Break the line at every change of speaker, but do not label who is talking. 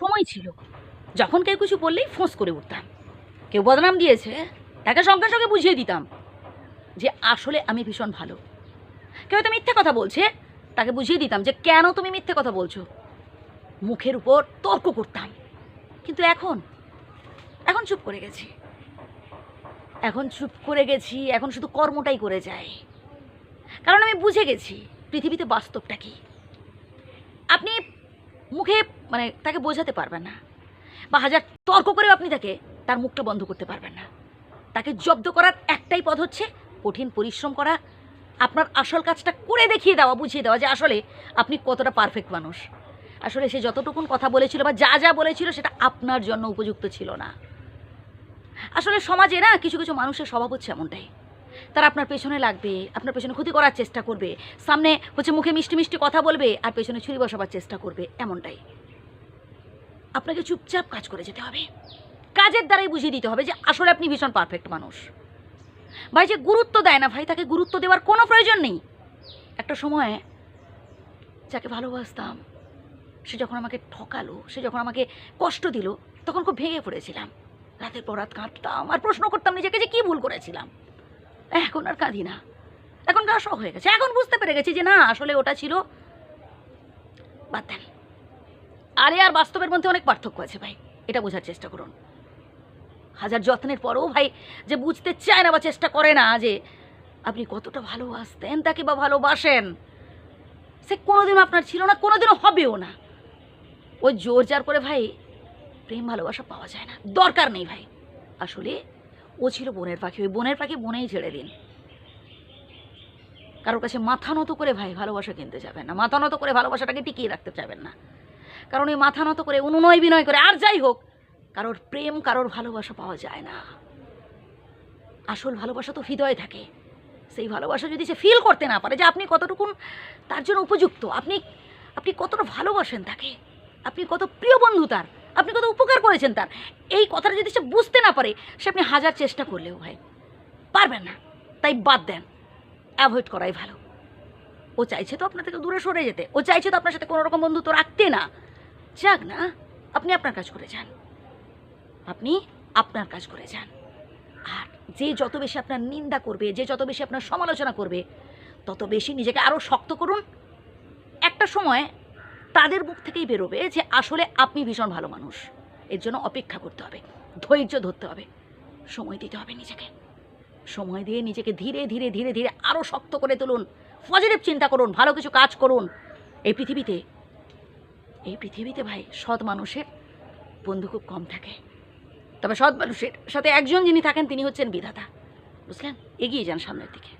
সময় ছিল। যখন কেউ কিছু বললেই ফোঁস করে উঠতাম। কেউ বদনাম দিয়েছে, তাকে সঙ্গে সঙ্গে বুঝিয়ে দিতাম যে আসলে আমি ভীষণ ভালো। কেউ তো মিথ্যে কথা বলছে, তাকে বুঝিয়ে দিতাম যে কেন তুমি মিথ্যে কথা বলছো। মুখের উপর তর্ক করতাম। কিন্তু এখন এখন চুপ করে গেছি। এখন চুপ করে গেছি, এখন শুধু কর্মটাই করে যাই কারণ আমি বুঝে গেছি পৃথিবীতে বাস্তবটা কি। মুখে মানে তাকে বোঝাতে পারবেন না। বা হাজার তর্ক করেও আপনি তাকে তার মুখটা বন্ধ করতে পারবেন না। তাকে জব্দ করার একটাই পথ হচ্ছে কঠিন পরিশ্রম করা। আপনার আসল কাজটা করে দেখিয়ে দেওয়া, বুঝিয়ে দেওয়া যে আসলে আপনি কতটা পারফেক্ট মানুষ। আসলে সে যতটুকুন কথা বলেছিল বা যা যা বলেছিল সেটা আপনার জন্য উপযুক্ত ছিল না। আসলে সমাজে না কিছু কিছু মানুষের স্বভাব হচ্ছে এমনটাই। তারা আপনার পেছনে লাগবে, আপনার পেছনে ক্ষতি করার চেষ্টা করবে। সামনে হচ্ছে মুখে মিষ্টি মিষ্টি কথা বলবে আর পেছনে ছুরি বসাবার চেষ্টা করবে, এমনটাই। আপনাকে চুপচাপ কাজ করে যেতে হবে। কাজের দ্বারাই বুঝিয়ে দিতে হবে যে আসলে আপনি ভীষণ পারফেক্ট মানুষ। ভাই, যে গুরুত্ব দেয় না ভাই, তাকে গুরুত্ব দেওয়ার কোনো প্রয়োজন নেই। একটা সময় যাকে ভালোবাসতাম, সে যখন আমাকে ঠকালো, সে যখন আমাকে কষ্ট দিল, তখন খুব ভেঙে পড়েছিলাম। রাতের পর রাত কাঁদতাম আর প্রশ্ন করতাম নিজেকে যে কী ভুল করেছিলাম। এখন আর কাঁদি না। এখন গা শখ হয়ে গেছে। এখন বুঝতে পেরে গেছি যে না, আসলে ওটা ছিল বাদ দেন। আরে আর বাস্তবের মধ্যে অনেক পার্থক্য আছে ভাই, এটা বোঝার চেষ্টা করুন। হাজার যত্নের পরেও ভাই যে বুঝতে চায় না বা চেষ্টা করে না যে আপনি কতটা ভালোবাসতেন, তাকে বা ভালোবাসেন, সে কোনোদিনও আপনার ছিল না, কোনোদিনও হবেও না। ওই জোর জার করে ভাই প্রেম ভালোবাসা পাওয়া যায় না। দরকার নেই ভাই। আসলে ও ছিল বনের পাখি, ওই বনের পাখি বনেই ছেড়ে দিন। কারোর কাছে মাথা নত করে ভাই ভালোবাসা কিনতে যাবেন না, মাথা নত করে ভালোবাসাটাকে টিকিয়ে রাখতে চাবেন না। কারণ ওই মাথা নত করে অনুনয় বিনয় করে আর যাই হোক, কারোর প্রেম, কারোর ভালোবাসা পাওয়া যায় না। আসল ভালোবাসা তো হৃদয়ে থাকে। সেই ভালোবাসা যদি সে ফিল করতে না পারে যে আপনি কতটুকুন তার জন্য উপযুক্ত, আপনি আপনি কতটা ভালোবাসেন তাকে, আপনি কত প্রিয় বন্ধু তার আপনি কত উপকার করেছেন তার। এই কথাটা যদি সে বুঝতে না পারে, সে আপনি হাজার চেষ্টা করলেও ভাই, পারবেন না। তাই বাদ দেন। অ্যাভয়েড করাই ভালো। ও চাইছে তো আপনার থেকে দূরে সরে যেতে। ও চাইছে তো আপনার সাথে কোনো রকম বন্ধুত্ব রাখতে না। যাক না, আপনি আপনার কাজ করে যান। আপনি আপনার কাজ করে যান। আর যে যত বেশি আপনার নিন্দা করবে, যে যত বেশি আপনার সমালোচনা করবে, তত বেশি নিজেকে আরও শক্ত করুন। একটা সময় তাদের মুখ থেকেই বেরোবে যে আসলে আপনি ভীষণ ভালো মানুষ। এর জন্য অপেক্ষা করতে হবে, ধৈর্য ধরতে হবে, সময় দিতে হবে নিজেকে। সময় দিয়ে নিজেকে ধীরে ধীরে ধীরে ধীরে আরও শক্ত করে তুলুন পজিটিভ চিন্তা করুন, ভালো কিছু কাজ করুন। এই পৃথিবীতে এই পৃথিবীতে ভাই সৎ মানুষের বন্ধু খুব কম থাকে। তবে সৎ মানুষের সাথে একজন যিনি থাকেন, তিনি হচ্ছেন বিধাতা। বুঝলেন? এগিয়ে যান সামনের দিকে।